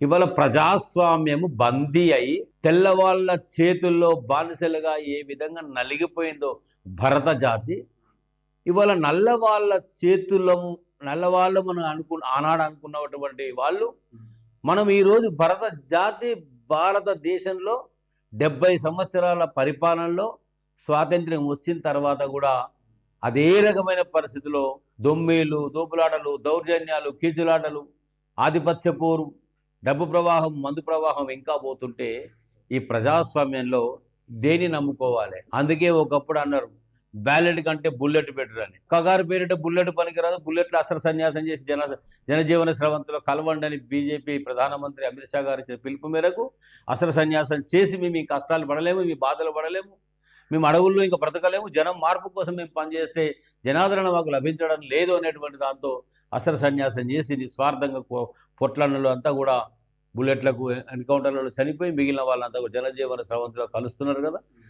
ఇవాళ ప్రజాస్వామ్యము బందీ అయి తెల్లవాళ్ళ చేతుల్లో బానిసలుగా ఏ విధంగా నలిగిపోయిందో భరత జాతి ఇవాళ నల్లవాళ్ళ చేతుల్లో నల్లవాళ్ళు మనం అనుకు ఆనాడు అనుకున్నటువంటి వాళ్ళు మనం ఈరోజు భరత జాతి భారతదేశంలో డెబ్బై సంవత్సరాల పరిపాలనలో స్వాతంత్ర్యం వచ్చిన తర్వాత కూడా అదే రకమైన పరిస్థితిలో దొమ్మేలు దోపులాటలు దౌర్జన్యాలు కీచులాటలు ఆధిపత్య పోరు డబ్బు ప్రవాహం మందు ప్రవాహం ఇంకా పోతుంటే ఈ ప్రజాస్వామ్యంలో దేని నమ్ముకోవాలి? అందుకే ఒకప్పుడు అన్నారు బ్యాలెట్ కంటే బుల్లెట్ బెటర్ అని. కగారు పేరిట బుల్లెట్ పనికిరాదు బుల్లెట్లు అస్త్ర సన్యాసం చేసి జన జనజీవన స్రవంతిలో కలవండి అని బీజేపీ ప్రధానమంత్రి అమిత్ షా గారు ఇచ్చిన పిలుపు మేరకు అస్త్ర సన్యాసం చేసి మేము ఈ కష్టాలు పడలేము మీ బాధలు పడలేము మేము అడవుల్లో ఇంకా బ్రతకలేము జనం మార్పు కోసం మేము పనిచేస్తే జనాదరణ మాకు లభించడం లేదు అనేటువంటి దాంతో అసర సన్యాసం చేసి నిస్వార్థంగా పొట్లన్నలు అంతా కూడా బుల్లెట్లకు ఎన్కౌంటర్లలో చనిపోయి మిగిలిన వాళ్ళంతా కూడా జనజీవన స్రవంతిలో కలుస్తున్నారు కదా.